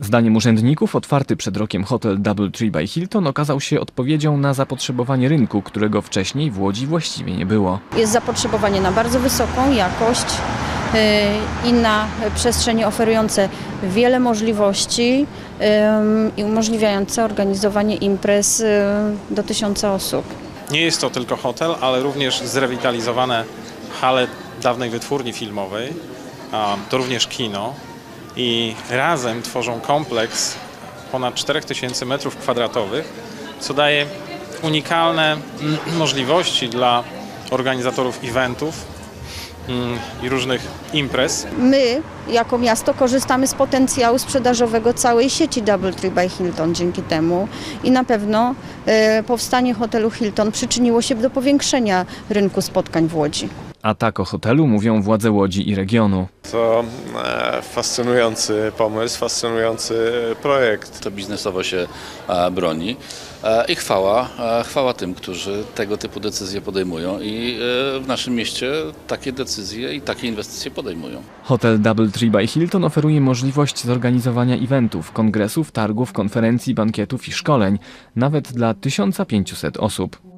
Zdaniem urzędników otwarty przed rokiem hotel Doubletree by Hilton okazał się odpowiedzią na zapotrzebowanie rynku, którego wcześniej w Łodzi właściwie nie było. Jest zapotrzebowanie na bardzo wysoką jakość y, i na przestrzenie oferujące wiele możliwości i umożliwiające organizowanie imprez y, do tysiąca osób. Nie jest to tylko hotel, ale również zrewitalizowane hale dawnej wytwórni filmowej. a, To również kino. I razem tworzą kompleks ponad 4000 m2, co daje unikalne możliwości dla organizatorów eventów mm, i różnych imprez. My, jako miasto, korzystamy z potencjału sprzedażowego całej sieci Doubletree by Hilton dzięki temu i na pewno y, powstanie hotelu Hilton przyczyniło się do powiększenia rynku spotkań w Łodzi. A tak o hotelu mówią władze Łodzi i regionu. To e, fascynujący pomysł, fascynujący projekt. To biznesowo się e, broni E, i chwała, e, chwała tym, którzy tego typu decyzje podejmują i e, w naszym mieście takie decyzje i takie inwestycje podejmują. Hotel Doubletree by Hilton oferuje możliwość zorganizowania eventów, kongresów, targów, konferencji, bankietów i szkoleń, nawet dla 1500 osób.